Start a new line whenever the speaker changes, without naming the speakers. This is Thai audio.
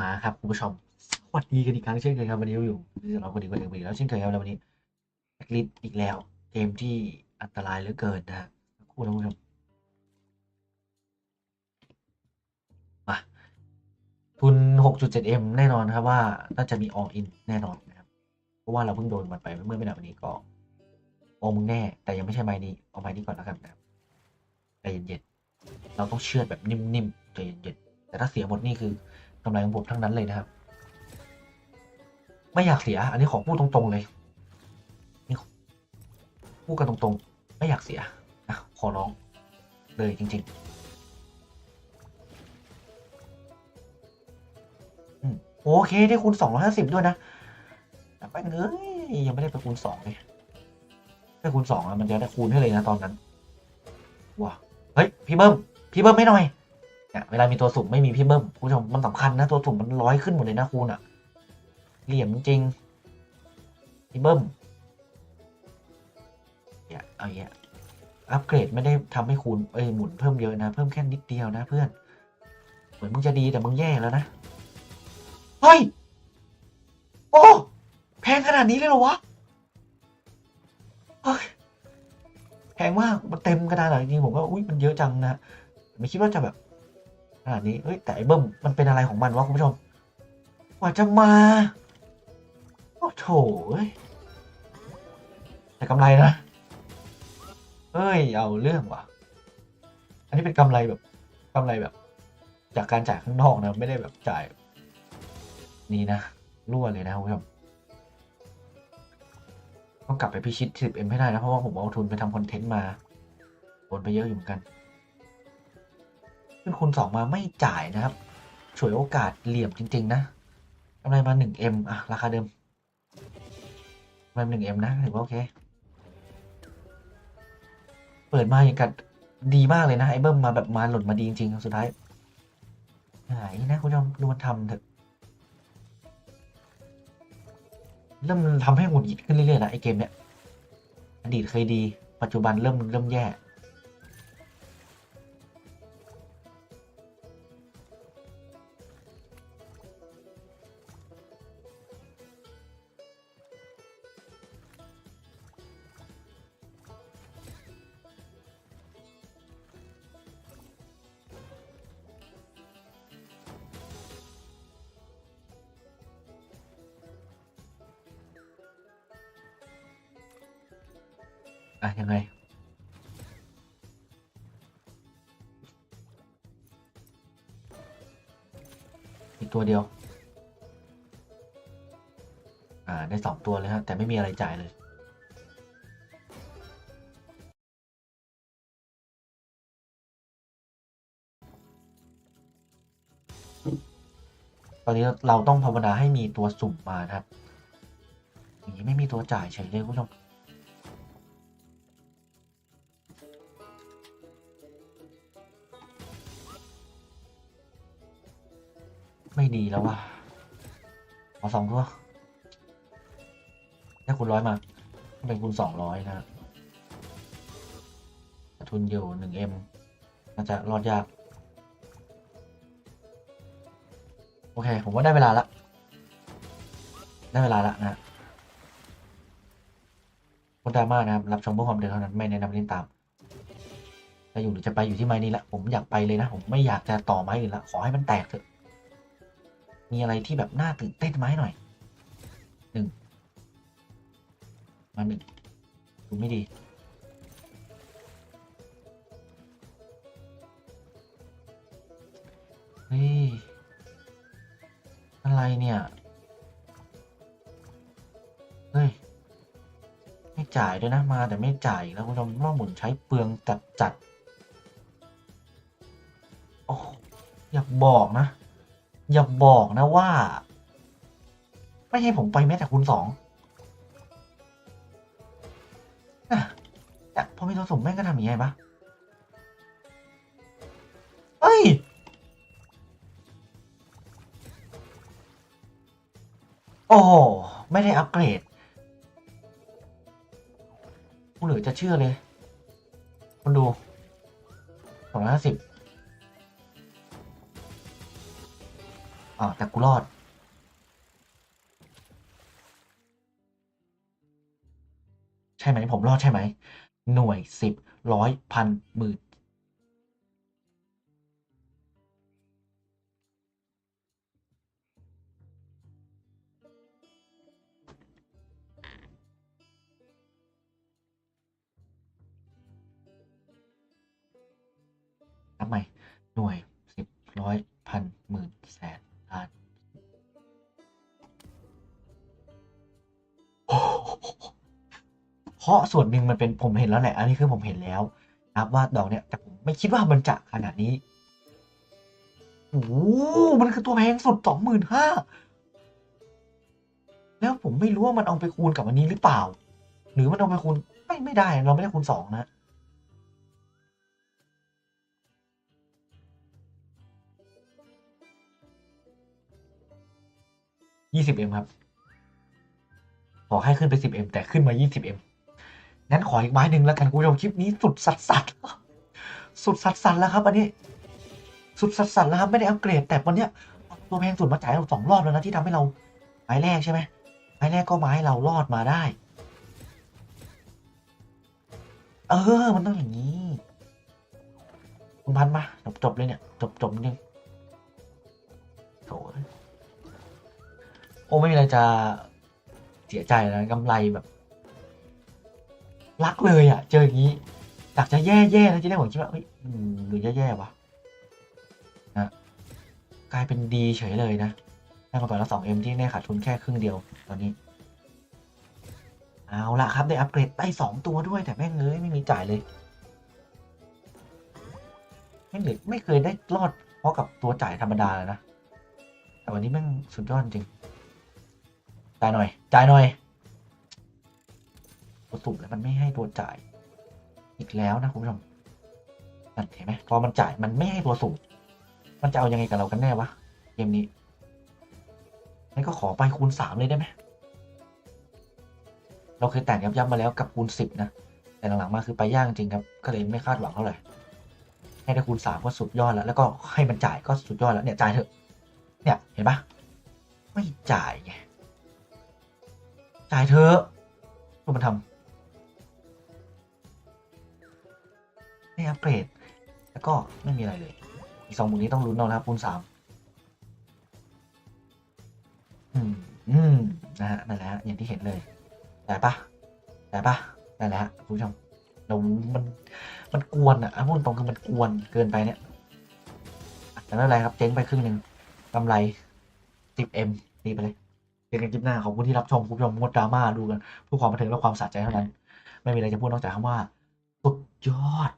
มาครับคุณผู้ชมสวัสดีกันอีกครั้งเช่นเคยครับวันนี้เราอยู่เราคนดีกว่าเดิมอีกแล้วเช่นเคยครับแล้ววันนี้แบ็คลิสอีกแล้ว เกมที่อันตรายเหลือเกินนะคู่นะคุณผู้ชมมาทุน 6.7M แน่นอนครับว่าน่าจะมี all in แน่นอนนะครับ เพราะว่าเราเพิ่งโดนมันไปเมื่อไม่นานวันนี้ก็โอมึงแน่ แต่ยังไม่ใช่ไม้นี้เอาไม้นี้ก่อนแล้วกันนะครับใจเย็นๆเราต้องเชื่อดแบบนิ่มๆใจเย็นๆแต่ถ้าเสียหมดนี่คือ กำไรของผมทั้งนั้นเลยนะครับ ไม่อยากเสีย อันนี้ขอพูดตรงๆเลยนี่พูดกันตรงๆ ไม่อยากเสียนะขอร้องเลยจริงๆอืมโอเคได้คูณสองร้อยห้าสิบด้วยนะแต่ไปเอ้ยยังไม่ได้ไปคูณสองเลยถ้าคูณสองอะมันจะได้คูณให้เลยนะตอนนั้นว้าเฮ้ย พี่เบิ้มพี่เบิ้มไม่หน่อย เนี่ยเวลามีตัวสุ่มไม่มีพี่เบิ้มคุณผู้ชมมันสำคัญนะตัวสุ่มมันร้อยขึ้นหมดเลยนะคูณอะเหลี่ยมจริงพี่เบิ้มอย่าเอาอย่าอัปเกรดไม่ได้ทำให้คูณเอ้ยหมุนเพิ่มเยอะนะ เพิ่มแค่นิดเดียวนะเพื่อน เหมือนมึงจะดีแต่มึงแย่แล้วนะ เฮ้ย โอ้ แพงขนาดนี้เลยเหรอวะเฮ้ยแพงมากมันเต็มกระดานหลังจริงผมก็อุ้ยมันเยอะจังนะไม่คิดว่าจะแบบ นาดนี้เฮ้ยแต่ไอ้เบิ้มมันเป็นอะไรของมันวะคุณผู้ชมกว่าจะมาโอ้โถเอ้ยแต่กำไรนะเฮ้ยเอาเรื่องว่ะ อันนี้เป็นกำไรแบบกำไรแบบ จากการจ่ายข้างนอกนะไม่ได้แบบจ่าย นี่นะรั่วเลยนะคุณผู้ชมต้องกลับไปพิชิต 10M ให้ได้นะ เพราะว่าผมเอาทุนไปทำคอนเทนต์มาโอนไปเยอะอยู่เหมือนกัน ขึ้นคูณสองมาไม่จ่ายนะครับฉวยโอกาสเหลี่ยมจริง ๆ นะกำไรมา 1M อะ ราคาเดิมกำไรหนึ่งเอ็มนะถือว่าโอเค เปิดมาอย่างกับดีมากเลยนะ ไอ้เบิ้มมาแบบมาหล่นมาดีจริงๆสุดท้ายหายนะคุณผู้ชมดูมันทำเถอะเริ่มทำให้หงุดหงิดขึ้นเรื่อยๆนะไอ้เกมเนี้ยอดีตเคยดี ปัจจุบันเริ่มเริ่มแย่ อะยังไง อีกตัวเดียว อ่า ได้สองตัวเลยฮะ แต่ไม่มีอะไรจ่ายเลยตอนนี้เราต้องภาวนาให้มีตัวสุ่มมานะครับอย่างนี้ไม่มีตัวจ่ายเฉยเลยคุณผู้ชม ดีแล้วว่ะขอสองตัวถ้าคุณร้อยมา เป็นคุณสองร้อยนะฮะแต่ทุนอยู่หนึ่งเอ็มน่าจะรอดยาก โอเค ผมว่าได้เวลาละ ได้เวลาละนะฮะคนดราม่านะครับ รับชมเพื่อความเดือดเท่านั้น ไม่แนะนำเล่นตามจะอยู่หรือจะไปอยู่ที่ไม้นี้ละ ผมอยากไปเลยนะ ผมไม่อยากจะต่อไม้อื่นละ ขอให้มันแตกเถอะ มีอะไรที่แบบน่าตื่นเต้นไหมหน่อยหนึ่งมาหนึ่งดูไม่ดีเฮ้ยอะไรเนี่ย เฮ้ย ไม่จ่ายด้วยนะมาแต่ไม่จ่ายแล้วคุณผู้ชมว่าหมุนใช้เปลืองจัดจัดโอ้อยากบอกนะ อย่าบอกนะว่า ไม่ให้ผมไปแม้แต่คูณสองนะแต่พอมีตัวสมแม่งก็ทำอย่างไงปะเอ้ย โอ้โหไม่ได้อัปเกรดกูเหลือจะเชื่อเลยคนดูสองร้อยห้าสิบ อ่าแต่กูรอด ใช่ไหมผมรอดใช่ไหม หน่วยสิบร้อยพันหมื่นนับใหม่หน่วย ราะส่วนหนึ่งมันเป็นผมเห็นแล้วแหละ อันนี้คือผมเห็นแล้วนะครับว่าดอกเนี่ยแต่ผมไม่คิดว่ามันจะขนาดนี้โอ้มันคือตัวแพงสุดสองหมื่นห้าแล้วผมไม่รู้ว่ามันเอาไปคูณกับอันนี้หรือเปล่า หรือมันเอาไปคูณไม่ไม่ได้ เราไม่ได้คูณสองนะยี่สิบเอ็มครับ ขอให้ขึ้นไปสิบเอ็มแต่ขึ้นมายี่สิบเอ็ม งั้นขออีกไม้หนึ่งแล้วกันคุณผู้ชมคลิปนี้สุดสัสสัสสุดสัสสัสแล้วครับอันนี้ สุดสัสสัสแล้วครับไม่ได้อัปเกรด แต่วันเนี้ยตัวแพงสุดมาจ่ายเราสองรอบแล้วนะที่ทำให้เราไม้แรกใช่ไหมไม้แรกก็ไม้เรารอดมาได้ เออ มันต้องอย่างนี้คุณพันมาจบจบเลยเนี่ยจบจบนึงโถ่โอ้ไม่มีอะไรจะเสียใจนะกำไรแบบ รักเลยอะ เจออย่างนี้อยากจะแย่ๆนะจะได้ผมคิดว่าเฮ้ยหรือแย่ๆวะนะกลายเป็นดีเฉยเลยนะได้มาก่อนละสองเอ็มที่ได้ขาดทุนแค่ครึ่งเดียวตอนนี้ เอาละครับได้อัปเกรดได้สองตัวด้วยแต่แม่งเลยไม่มีจ่ายเลยแม่งเลยไม่เคยได้รอดเพราะกับตัวจ่ายธรรมดาเลยนะแต่วันนี้แม่งสุดยอดจริงจ่ายหน่อยจ่ายหน่อย ตัวสุ่มแล้วมันไม่ให้ตัวจ่าย อีกแล้วนะคุณผู้ชมเห็นไหมพอมันจ่ายมันไม่ให้ตัวสุ่มมันจะเอายังไงกับเรากันแน่วะเกมนี้งั้นก็ขอไปคูณสามเลยได้ไหมเราเคยแต่งยับยับมาแล้วกับคูณสิบนะแต่หลังๆมาคือไปยากจริงครับก็เลยไม่คาดหวังเท่าไหร่ให้ได้คูณสามก็สุดยอดแล้ว แล้วก็ให้มันจ่ายก็สุดยอดแล้วเนี่ยจ่ายเถอะ เนี่ยเห็นปะไม่จ่ายไงจ่ายเธอะดูมันทำ ไม่อัปเกรดแล้วก็ไม่มีอะไรเลย อีกสองหมุนนี้ต้องลุ้นเอานะครับคูณสามอืมอืมนะฮะนั่นแหละฮะอย่างที่เห็นเลยแต่ปะแต่ปะนั่นแหละคุณผู้ชมเรามันมันกวนอะพูดตรงคือมันกวนเกินไปเนี่ยแต่ไม่เป็นไรครับเจ๊งไปครึ่งหนึ่งกำไร 10m ตีไปเลยเจอกันคลิปหน้าขอบคุณที่รับชมคุณผู้ชมงดดราม่าดูกันเพื่อความบันเทิงและความสะใจเท่านั้น ไม่มีอะไรจะพูดนอกจากคำว่าสุดยอด